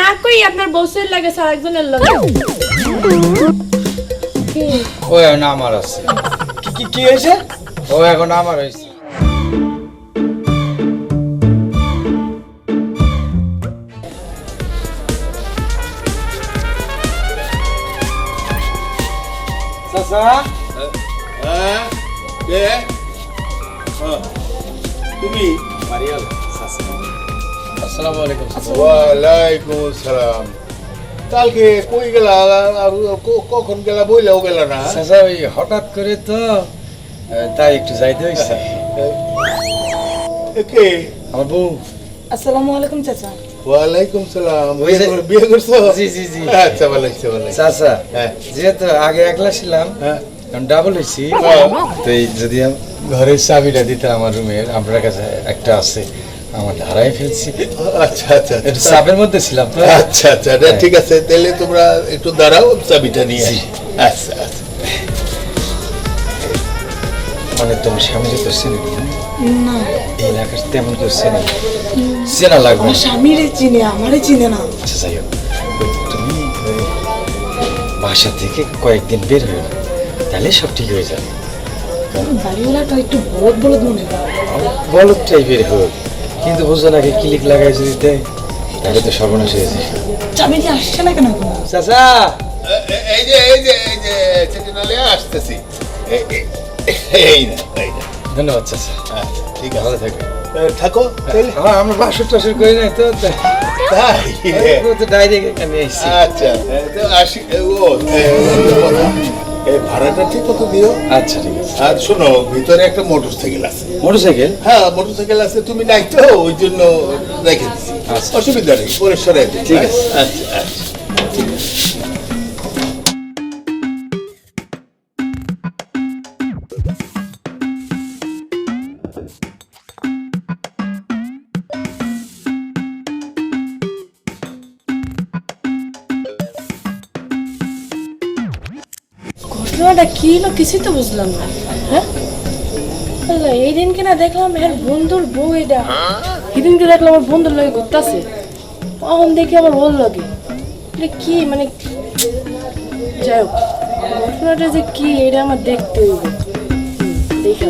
না কই আপনার বসের লাগে স্যার একজনের লাগে? ও এখন আমার আছে। কি- কি কি হয়েছে? ও এখন আমার হয়েছে। হ্যাঁ? কে? হ্যাঁ, তুমি? মারিয়াল। আসসালামু আলাইকুম ওয়ালাইকুম আসসালাম কালকে কই গেলা? আর কখন গেলা? বইলেও গেলা না। চাচা ওই হঠাৎ করে তো তাই একটু যাইতে হয়েছে কে? আমার বউ। আসসালামু আলাইকুম চাচা। ওয়ালাইকুম সালাম। বিয়ে করছ? জি, জি, জি। আচ্ছা ভালো হয়েছে ভালো হয়েছে। চাচা হ্যাঁ। যেহেতু আগে একলা ছিলাম হ্যাঁ। এখন ডাবল হয়েছি। হ্যাঁ। তো যদি ঘরের চাবিটা দিতে আমার রুমের আপনার কাছে একটা আছে। আমার হারাই ফেলছি। আচ্ছা আচ্ছা একটু চাপের মধ্যে ছিলাম তো। আচ্ছা আচ্ছা ঠিক আছে তাহলে তোমরা একটু দাঁড়াও চাবিটা নিয়ে আসি। আচ্ছা আচ্ছা। মানে তোমার স্বামীকে তো চিনি না। না। এই এলাকার তেমন কেউ চেনে না। চেনা লাগবে আমার স্বামীরে চিনে আমারে চিনে না। আচ্ছা যাই হোক। তুমি বাসা থেকে কয়েকদিন বের হয়ে না তাহলে সব ঠিক হয়ে যাবে। বাড়িওয়ালাটা একটু বলদ বলদ মনে হয়। বলদ টাইপের হোক কিন্তু ওজন আগে ক্লিক লাগাই যদি দেয় তাহলে তো সর্বনাশ হয়ে যায় চাবি দিয়ে আসছে না কেন চাচা এই যে এই যে এই যে সেটিনালে আসতেছি এই- না এই না ধন্যবাদ চাচা আচ্ছা ঠিক ভালো থাকবে থাকো আমরা বাসর টাসর করি নাই তো তাই ডাইরেক্ট এখানে আচ্ছা তো আসি ও এই ভাড়াটা ঠিক মতো দিও আচ্ছা ঠিক আছে আর শোনো ভিতরে একটা মোটর সাইকেল আছে মোটর সাইকেল হ্যাঁ মোটর সাইকেল আছে তুমি নাই তো ওই জন্য রেখে দিছি আচ্ছা। অসুবিধা নেই পরে সরাই ঠিক? আছে। আচ্ছা আচ্ছা ঘটনাটা কি হলো কিছুই তো বুঝলাম না। হ্যাঁ? এই দিন কিনা দেখলাম এর বন্ধুর বউ এটা। সেদিনকে দেখলাম আমার বন্ধুর লগে ঘুরতেছে। তখন দেখি আমার ওর লাগে। এটা কি মানে যাই হোক, ঘটনাটা যে কি, এটা আমার দেখতে হইব। দেখা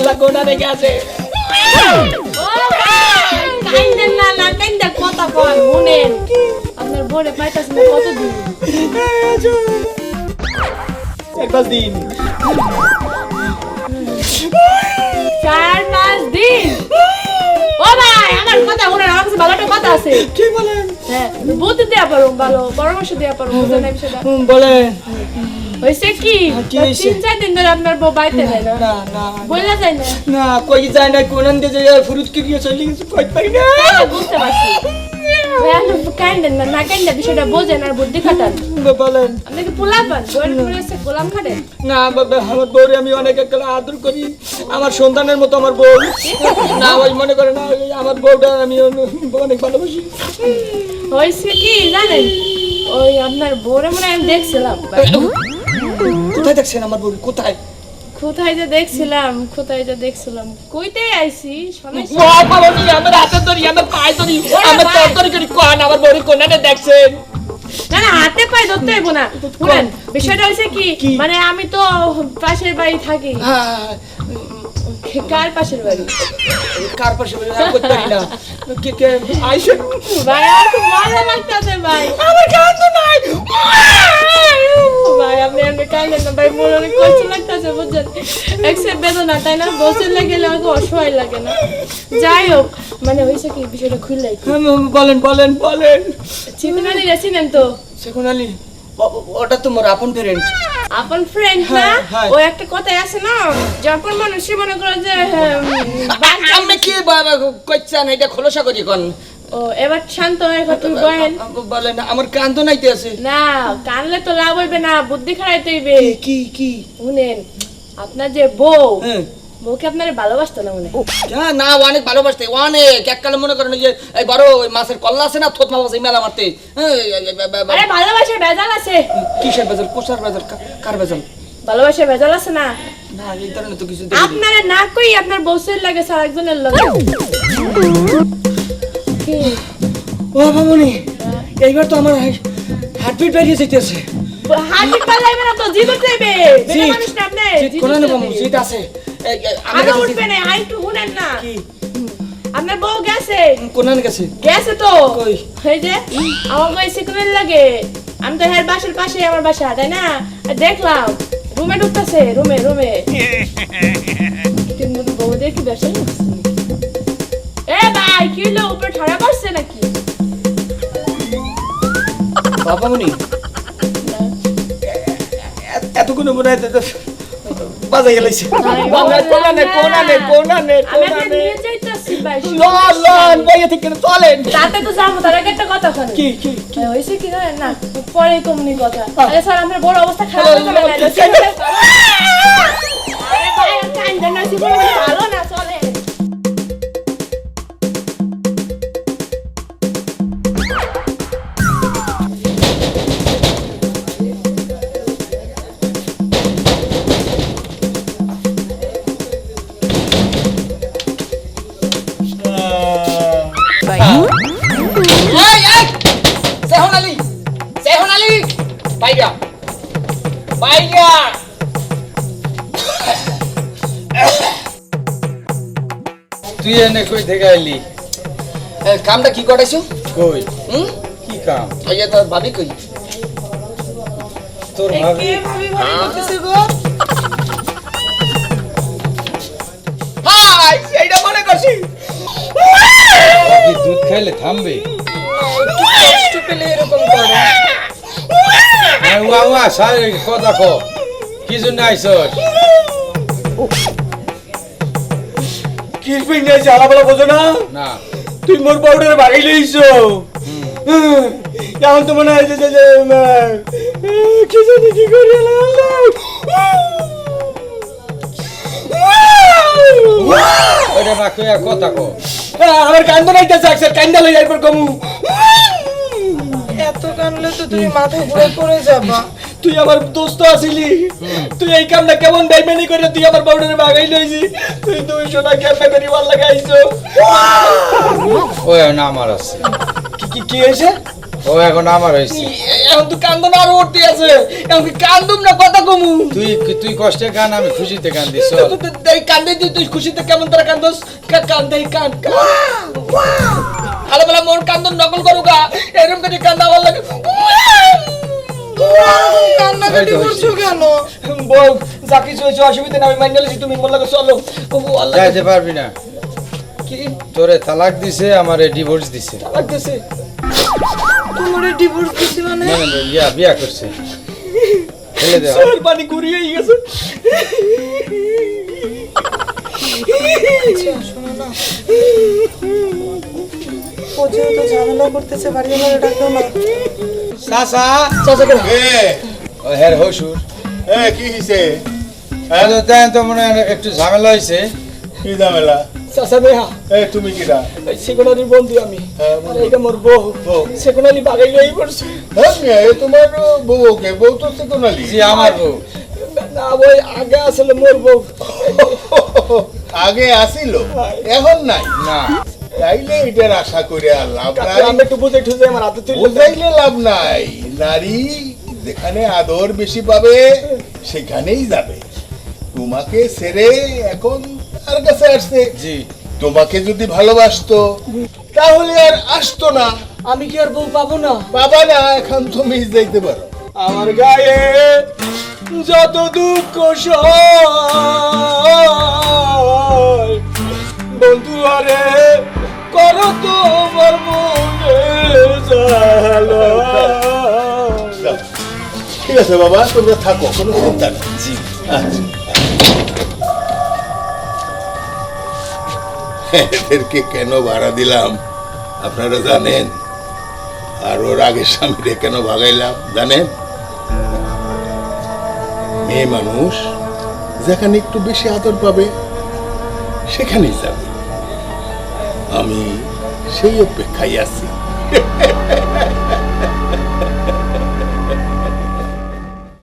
বানালা কোনা রেখে আছে কাইন্দেন না না কাইন্দের কথা কন শুনেন আপনার বোরে পাইতাছেন না এক পাঁচ দিন চার পাঁচ দিন ও ভাই আমার কথা আমার কাছে ভালো একটা কথা আছে কি বলেন হ্যাঁ বুদ্ধি দেওয়া পারো ভালো পরামর্শ দেওয়া পারো বলেন হয়েছে কি কি হয়েছে? তিন চার দিন ধরে আপনার বউ বাড়িতে যায় না না না যায় না না কই যায় না কোন ফুরুত কি দিয়ে চলে গেছে কই পাই না আমি বুঝতে পারছি না না কাইন্ডা বিষয়টা বোঝেন আর বুদ্ধি খাটান বলেন আপনি কি পোলা পান বউয়ের উপরে গোলাম খাটেন না বাবা আমার বউরে আমি অনেক আদর করি আমার সন্তানের মতো আমার বউ না ওই মনে করে না ওই আমার বউটা আমি অনেক ভালোবাসি হয়েছে কি জানেন ওই আপনার বউরে মনে হয় আমি দেখছিলাম কোথায় দেখছেন আমার বউ? কোথায়? কোথায় যে দেখছিলাম কোথায় যে দেখছিলাম? কইতে আইছি বাবা আমার হাতে ধরি আমার পায়ে ধরি আমার করি কোন আমার বউরে কোনাতে দেখছেন? না না হাতে পায়ে ধরতে হইব না। শুনেন বিষয়টা হচ্ছে কি কি? মানে আমি তো পাশের বাড়ি থাকি। হ্যাঁ। কার পাশের বাড়ি? কার পাশে বলে আমি করতে পারি না। কে কে? আইসেন ভাই খুব মজা লাগতেছে ভাই। আমার তো নাই। ভাই আপনি আপনি কাঁদেন না ভাই মনে অনেক কষ্ট লাগতেছে বুঝছেন? একসে বেদনা তাই না? বসে গেলে আমাকে অসহায় লাগে না। যাই হোক মানে হয়েছে কি বিষয়টা খুললাই বলেন বলেন বলেন। চিকনানি রেছিলেন তো? সেখন আলী ওটা তো মোর আপন ফ্রেন্ড আপন ফ্রেন্ড না হ্যাঁ, হ্যাঁ। ও একটা কথাই আছে না যখন মানুষ মনে করে যে আমি কি বাবা আপনি কি কইছেন এটা খোলসা করি কোন? ও এবার শান্ত হয়ে কথা বলেন। বলেন আমার কান তো নাইতে আছে। না কানলে তো লাভ হইবে না বুদ্ধি খারাপ হইবে। কি কি? শুনেন আপনার যে বউ হ্যাঁ। বউকে আপনার ভালোবাসতো না মনে হ্যাঁ, না অনেক ভালোবাসতে অনেক এককালে মনে করেন যে এই বড় ওই মাছের কল্লা আছে না থোত মাছ মেলা মারতে। হ্যাঁ, আরে ভালোবাসার ভেজাল আছে। কিসের বেজাল কোষার বেজাল কা- কার বেজাল ভালোবাসার ভেজাল আছে না? না এই ধরনের তো কিছু দেখি না। কই আপনার বউসের লাগে স্যার একজনের লাগে ও মামনি এইবার তো আমার হার্টবিট বেরিয়ে যেতেছে হাতি পালাইবে না তো জীবন যাইবে বেটা জিত। না আপনি জিত জীবন কোনে যাইবে। বামু জিত আছে। কাছে উঠবে না আই একটু শুনেন না। কি? আপনার বউ গেছে? কোনে গেছে? গেছে তো? কই? এই যে আমার বউ সিকুনের লাগে। আমি তো হের বাসার পাশে আমার বাসা তাই না? দেখলাম রুমে ঢুকতেছে রুমে রুমে। কিন্তু বউ দেখি ব্যবসা এ ভাই কি হলো? উপরে ঠাড়া পড়ছে নাকি? বাবা মনি এতক্ষণ মনে হয় বাজাই গেলাইছে। কোনানে কোনানে কোনানে কোনানে ভাই লন লন বইয়ে থেকে চলেন। তাতে তো যাব তার আগে একটা কথা শুনুন কি কি এ, হয়েছে কি জানেন? না পরে কমনি কথা। আরে স্যার আপনার বড় অবস্থা খারাপ হয়ে গেল আরে ভাই আর কান্দে না জীবন ভালো না চলে সেহন আলী সেহন আলী। বাইরা বাইরা তুই এনে কই থেকে আইলি? কামটা কি করাইছো কই? হুম? কি কাম? ওই যে তোর ভাবি কই? তোর ভাবি? হাই এইটা মনে করছি দুধ খাইলে থামবে? কষ্ট পেলে এরকম করে হ্যাঁ, উয়া উয়া সারে কথা কো কি জন্য আইছস কিরপিং নিয়ে জ্বালাবেলা বোঝো না না তুই মোর পাউডারে বাগাই লইছো এখন তো মনে হয় যে যে- যে, উম, আহ, কি জানি কি করি ওটা না কইয়া কথা কো। আমার কান্দ নাইতেছে একসাথে কান্দা লই যাইবার কমু। এত কানলে তো তুমি মাথা ঘুরে পড়ে যাবা। তুই আমার দোস্ত আছিলি। তুই এই কামটা কেমন বেইমানি করে তুই আমার পাউডারে বাগাই লইছি। তুই দুইশো টাকা কেমন করি ভালো লাগাইছো। ও এখন আমার আছে। কি কি কি হয়েছে? ও এখন আমার হয়েছে। এখন তো কান্দন আরও উঠতে আছে। এখন কি কান্দুম না কথা কমু? তুই তুই কষ্টে গান আমি খুশিতে গান দিস। এই কান্দে তুই তুই খুশিতে কেমন তোরা কান্দোস? কান্দে কান আলো বেলা মোর কান্দন নকল করুকা এরকম করে কান্দা আমার লাগে। কান্নাকাটি করছ কেন? বউ যা কিছু হয়েছে অসুবিধা না আমি মাইনে তুমি মোর লাগে চলো। ও আল্লাহ যাইতে পারবি না। কি? তোরে তালাক দিছে আমারে ডিভোর্স দিছে। লাগতেছে তোমার ডিভোর্স দিছি মানে? মানে ইয়া বিয়া করছে। ফেলে দে সর পানি গেছে। শোনো না। ও যেহেতু ঝামেলা করতেছে বাড়িওয়ালারা ডাকো না। সাসা চাচা করে? এ। ও হের এ কি হিসে তাই তো মনে হয় একটু ঝামেলা হয়েছে কি ঝামেলা? চাচা বেহা এ তুমি কিরা সেকোনারির বন্ধু আমি। আর এইটা মোর বউ বউ। বাগাই লই পড়ছে হ্যাঁ মিয়া, এ তোমার বউকে বউ তো সেকোনালি জি আমার বউ না ওই আগে আসলে মোর বউ আগে আসিল এখন নাই। না। তাইলে এটার আশা করে আর লাভ কাকু, নাই। আমি একটু বুঝে ঠুজে আমার হাতে তুলে বুঝাইলে লাভ নাই। নারী যেখানে আদর বেশি পাবে সেখানেই যাবে। তোমাকে ছেড়ে এখন তার কাছে আসছে জি। তোমাকে যদি ভালোবাসতো তাহলে আর আসতো না। আমি কি আর বউ পাবো না? বাবা না এখন তুমি যাইতে পারো। আমার গায়ে যত দুঃখ বন্ধু আরে করো তোমার মনে ঠিক আছে বাবা তোমরা থাকো কোনো চিন্তা নেই। জি। আচ্ছা। এদেরকে কেন ভাড়া দিলাম? আপনারা জানেন। আর ওর আগের স্বামীরে কেন ভাগাইলাম, জানেন? মেয়ে মানুষ যেখানে একটু বেশি আদর পাবে, সেখানেই যাবে। আমি সেই অপেক্ষায় আছি।